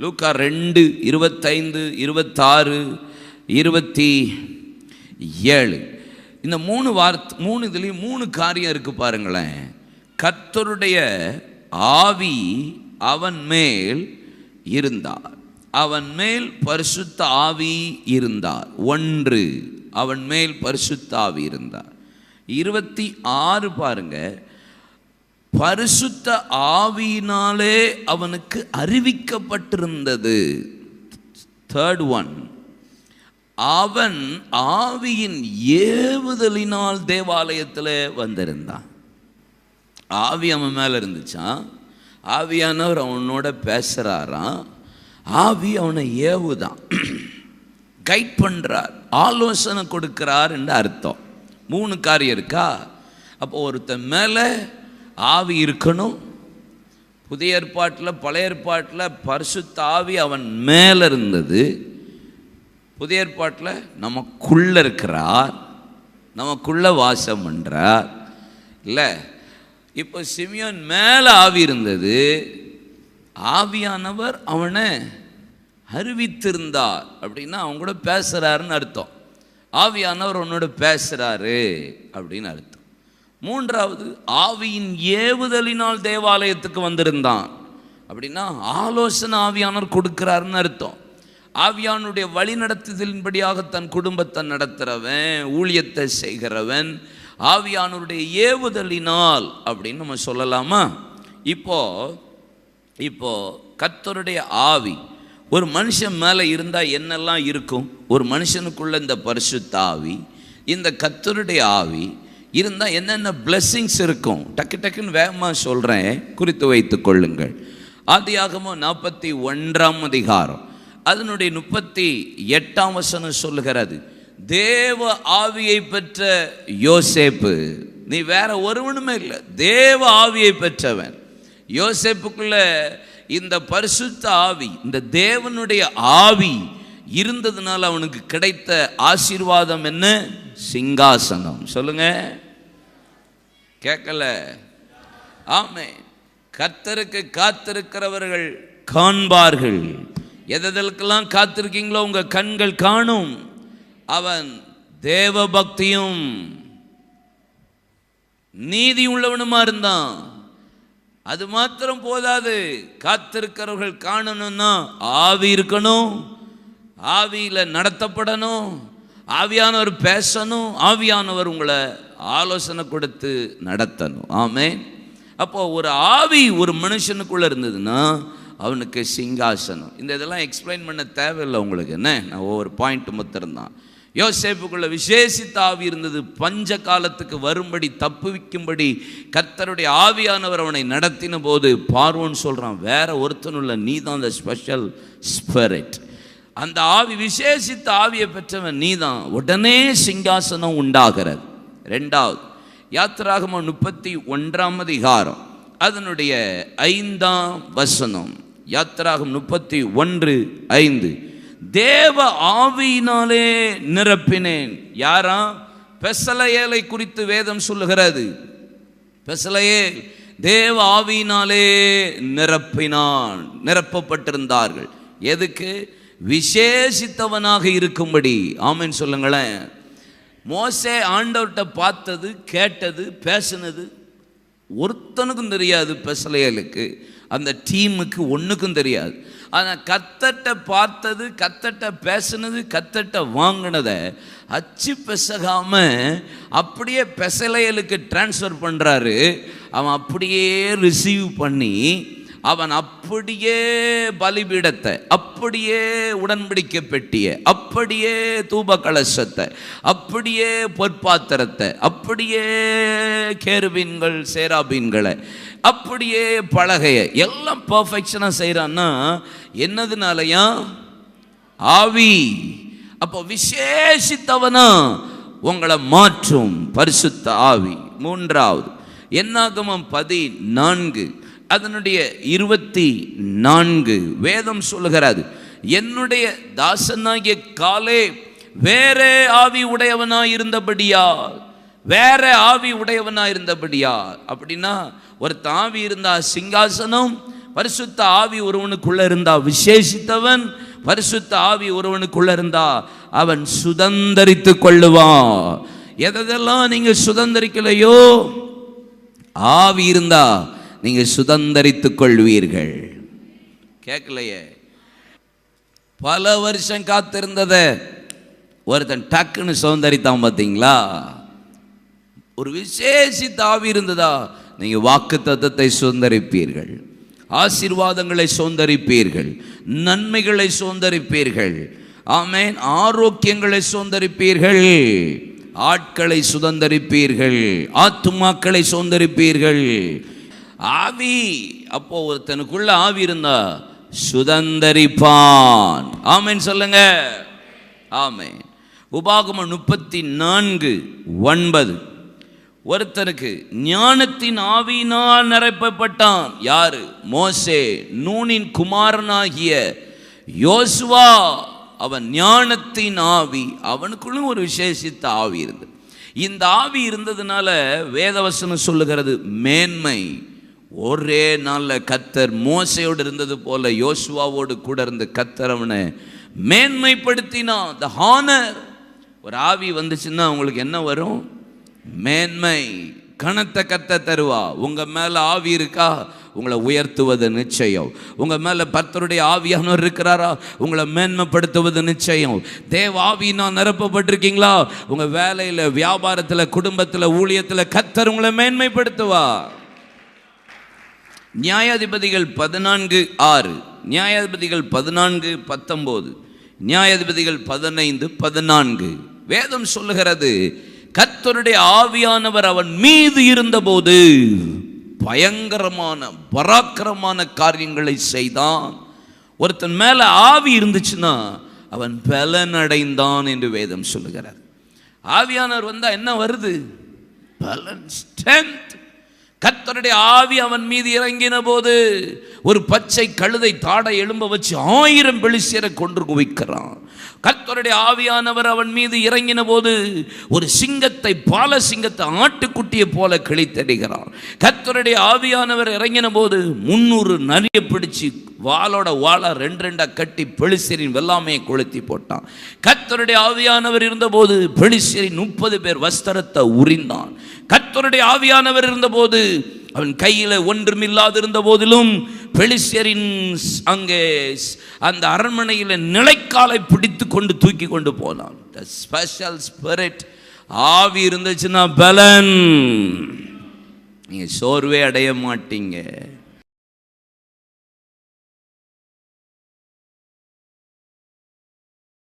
லூக்கா ரெண்டு இருபத்தைந்து இருபத்தாறு இருபத்தி ஏழு. இந்த மூணு வார்த்தை மூணு இதுலேயும் மூணு காரியம் இருக்குது பாருங்களேன். கர்த்தருடைய ஆவி அவன் மேல் இருந்தார். அவன் மேல் பரிசுத்த ஆவி இருந்தார். ஒன்று அவன் மேல் பரிசுத்த ஆவி இருந்தார். இருபத்தி ஆறு பாருங்க. பரிசுத்த ஆவியினாலே அவனுக்கு அறிவிக்கப்பட்டிருந்தது. தேர்ட் ஒன் அவன் ஆவியின் ஏவுதலினால் தேவாலயத்தில் வந்திருந்தான். ஆவி அவன் மேலே இருந்துச்சான் ஆவியானவர் அவனோட பேசுகிறாராம் ஆவி அவனை ஏவுதான். கைட் பண்ணுறார் ஆலோசனை கொடுக்கிறார் என்று அர்த்தம். மூணு காரியம் இருக்கா? அப்போ ஒருத்தன் மேலே ஆவி இருக்கணும். புதிய ஏற்பாட்டில் பழைய ஏற்பாட்டில் பரிசுத்த ஆவி அவன் மேலே இருந்தது புதிய ஏற்பாட்டில் நமக்குள்ளே இருக்கிறார். நமக்குள்ளே வாசம் பண்ணுறார் இல்லை இப்போ சிமியோன் மேலே ஆவி இருந்தது. ஆவியானவர் அவனை அறிவித்திருந்தார். அப்படின்னா அவங்க கூட பேசுகிறாருன்னு அர்த்தம். ஆவியானவர் உன்னோட பேசுகிறாரு அப்படின்னு அர்த்தம். மூன்றாவது ஆவியின் ஏவுதலினால் தேவாலயத்துக்கு வந்திருந்தான். அப்படின்னா ஆலோசனை ஆவியானவர் கொடுக்கிறாருன்னு அர்த்தம். ஆவியானுடைய வழிநடத்துதலின்படியாக தன் குடும்பத்தை நடத்துகிறவன் ஊழியத்தை செய்கிறவன் ஆவியானவருடைய ஏவுதலினால் அப்படின்னு நம்ம சொல்லலாமா? இப்போ இப்போ கத்தருடைய ஆவி ஒரு மனுஷன் மேலே இருந்தால் என்னெல்லாம் இருக்கும்? ஒரு மனுஷனுக்குள்ள இந்த பரிசுத்த ஆவி இந்த கத்தருடைய ஆவி இருந்தால் என்னென்ன பிளெஸ்ஸிங்ஸ் இருக்கும்? டக்கு டக்குன்னு வேகமாக சொல்கிறேன் குறித்து வைத்து கொள்ளுங்கள். ஆதியாகமோ நாற்பத்தி ஒன்றாம் அதிகாரம். அதனுடைய முப்பத்தி எட்டாம் வசனம் சொல்லுகிறது தேவ ஆவியை பெற்ற யோசேப்பு நீ வேற ஒருவனுமே இல்லை தேவ ஆவியை பெற்றவன். யோசேப்புக்குள்ள இந்த பரிசுத்த ஆவி இந்த தேவனுடைய ஆவி இருந்ததுனால அவனுக்கு கிடைத்த ஆசீர்வாதம் என்ன? சிங்காசனம். சொல்லுங்கள் கேட்கல. ஆமே கத்தருக்கு காத்திருக்கிறவர்கள் காண்பார்கள். எதற்கெல்லாம் காத்திருக்கீங்களோ உங்கள் கண்கள் காணும். அவன் தேவ பக்தியும் நீதி உள்ளவனுமா இருந்தான். அது மாத்திரம் போதாது. காத்திருக்கிறவர்கள் காணணும்னா ஆவி இருக்கணும். ஆவியில் நடத்தப்படணும். ஆவியானவர் பேசணும். ஆவியானவர் உங்களை ஆலோசனை கொடுத்து நடத்தணும். ஆமே அப்போ ஒரு ஆவி ஒரு மனுஷனுக்குள்ளே இருந்ததுன்னா அவனுக்கு சிங்காசனம். இந்த இதெல்லாம் எக்ஸ்பிளைன் பண்ண தேவையில்லை உங்களுக்கு. என்ன? நான் ஒவ்வொரு பாயிண்ட் முத்திருந்தான் யோசேப்புக்குள்ள விசேஷித்த ஆவி இருந்தது. பஞ்ச காலத்துக்கு வரும்படி தப்புவிக்கும்படி கர்த்தருடைய ஆவியானவர் அவனை நடத்தின போது பார்வோன்னு சொல்கிறான் வேற ஒருத்தனுள்ள நீ தான் அந்த ஸ்பெஷல் ஸ்பிரிட் அந்த ஆவி விசேஷித்த ஆவியை பெற்றவன் நீ தான் உடனே சிங்காசனம் உண்டாகிறது. ரெண்டாவது யாத்திராகம முப்பத்தி ஒன்றாம் அதிகாரம் அதனுடைய ஐந்தாம் வசனம். யாத்திராகம் முப்பத்தி ஒன்று ஐந்து தேவ ஆவியினாலே நிரப்பினேன். யாரா? பெசலையலை குறித்து வேதம் சொல்லுகிறது. பெசலையே தேவ ஆவியினாலே நிரப்பினான் நிரப்பப்பட்டிருந்தார்கள். எதுக்கு? விசேஷித்தவனாக இருக்கும்படி. ஆமென் சொல்லுங்களேன். மோசே ஆண்டவர்கிட்ட பார்த்தது கேட்டது பேசினது. ஒருத்தனுக்கும் தெரியாது பெசலையலுக்கு. அந்த டீமுக்கு ஒன்றுக்கும் தெரியாது. ஆனால் கத்தட்ட பார்த்தது கத்தட்ட பேசுனது கத்தட்ட வாங்கினதை அச்சு பெசகாமல் அப்படியே பெசலையலுக்கு டிரான்ஸ்ஃபர் பண்ணுறாரு அவன் அப்படியே ரிசீவ் பண்ணி அவன் அப்படியே பலிபீடத்தை அப்படியே உடன்படிக்கை பெட்டிய அப்படியே தூப கலசத்தை அப்படியே பொற்பாத்திரத்தை அப்படியே கேருபீன்கள் சேராபீன்களை அப்படியே பலகையை எல்லாம் பர்ஃபெக்ஷனாக செய்கிறான்னா என்னதுனாலயா? ஆவி. அப்போ விசேஷித்தவனா உங்களை மாற்றும் பரிசுத்த ஆவி. மூன்றாவது என்னாகமம்? பதி நான்கு அதனுடைய இருபத்தி நான்கு வேதம் சொல்லுகிறது என்னுடைய தாசனாகிய காலே வேற ஆவி உடையவனாய் இருந்தபடியா வேற ஆவி உடையவனா இருந்தபடியா அப்படின்னா ஒரு தாவி இருந்தா சிங்காசனம் பரிசுத்த ஆவி ஒருவனுக்குள்ள இருந்தா விசேஷித்தவன் பரிசுத்த ஆவி ஒருவனுக்குள்ள இருந்தா அவன் சுதந்திரித்து கொள்ளுவான். எதெல்லாம் நீங்க சுதந்தரிக்கலையோ ஆவி இருந்தா நீங்கள் சுதந்தரித்துக் கொள்வீர்கள். கேட்கலையே. பல வருஷம் காத்திருந்தத ஒருத்தன் டக்குன்னு சுதந்திரித்தான் பார்த்தீங்களா? ஒரு விசேஷித்த ஆவி இருந்ததா? நீங்கள் வாக்கு தத்துவத்தை சுதந்தரிப்பீர்கள். ஆசீர்வாதங்களை சுதந்திரிப்பீர்கள். நன்மைகளை சுதந்திரிப்பீர்கள். ஆமேன். ஆரோக்கியங்களை சுதந்திரிப்பீர்கள். ஆட்களை சுதந்தரிப்பீர்கள். ஆத்துமாக்களை சுதந்திரிப்பீர்கள். ஆவி. அப்போ ஒருத்தனுக்குள்ள ஆவி இருந்தா சுதந்தரிப்பான். ஆமென் சொல்லுங்க. ஆமென். உபாகமம் முப்பத்தி நான்கு ஒன்பது. ஒருத்தனுக்கு ஞானத்தின் ஆவியினால் நிரப்பப்பட்டான். யாரு? மோசே நூனின் குமாரனாகிய யோசுவா. அவன் ஞானத்தின் ஆவி. அவனுக்குள்ளும் ஒரு விசேஷித்த ஆவி இருந்தது. இந்த ஆவி இருந்ததுனால வேதவசனம் சொல்லுகிறது மேன்மை. ஒரே நாளில் கத்தர் மோசையோடு இருந்தது போல யோசுவாவோடு கூட இருந்து கத்தர் அவனை மேன்மைப்படுத்தினான் த ஹானர் ஒரு ஆவி வந்துச்சுன்னா உங்களுக்கு என்ன வரும்? மேன்மை. கணத்தை கத்த தருவா. உங்கள் மேலே ஆவி இருக்கா? உங்களை உயர்த்துவது நிச்சயம். உங்கள் மேலே பத்தருடைய ஆவியானவர் இருக்கிறாரா? உங்களை மேன்மைப்படுத்துவது நிச்சயம். தேவ ஆவியினா நிரப்பப்பட்டிருக்கீங்களா? உங்கள் வேலையில் வியாபாரத்தில் குடும்பத்தில் ஊழியத்தில் கத்தர் உங்களை மேன்மைப்படுத்துவா நியாயாதிபதிகள் பதினான்கு ஆறு நியாயாதிபதிகள் பதினான்கு பத்தொம்போது நியாயாதிபதிகள் பதினைந்து பதினான்கு. வேதம் சொல்லுகிறது கர்த்தருடைய ஆவியானவர் அவன் மீது இருந்தபோது பயங்கரமான பராக்கிரமான காரியங்களை செய்தான். ஒருத்தன் மேலே ஆவி இருந்துச்சுன்னா அவன் பலன் அடைந்தான் என்று வேதம் சொல்லுகிறார் ஆவியானவர் வந்தால் என்ன வருது? பலன் ஸ்ட்ரென்த். கத்தருடைய ஆவி அவன் மீது இறங்கின போது ஒரு பச்சை கழுதை தாடை எழும்ப வச்சு ஆயிரம் பெலிசியரை கொன்று குவிக்கிறான். கத்தருடைய ஆவியானவர் அவன் மீது இறங்கின போது ஒரு சிங்கத்தை பால சிங்கத்தை ஆட்டுக்குட்டியை போல கிழித்தடிகிறான் கத்தருடைய ஆவியானவர் இறங்கின போது முன்னூறு நரிய பிடிச்சு வாளோட வாழை ரெண்டு ரெண்டாக கட்டி பெலிசியரின் வெள்ளாமையை கொளுத்தி போட்டான். கத்தருடைய ஆவியானவர் இருந்தபோது பெலிசியரின் முப்பது பேர் வஸ்திரத்தை உரிந்தான். கத்தருடைய ஆவியானவர் இருந்தபோது அவன் கையில் ஒன்றுமில்லாதிருந்த போதிலும் பெலிசியரின் அங்கே அந்த அரண்மனையில் நிலைக்காலை பிடித்து கொண்டு தூக்கி கொண்டு போனான். த ஸ்பெஷல் ஸ்பிரிட் ஆவி இருந்துச்சுன்னா பலன். நீங்கள் சோர்வே அடைய மாட்டீங்க.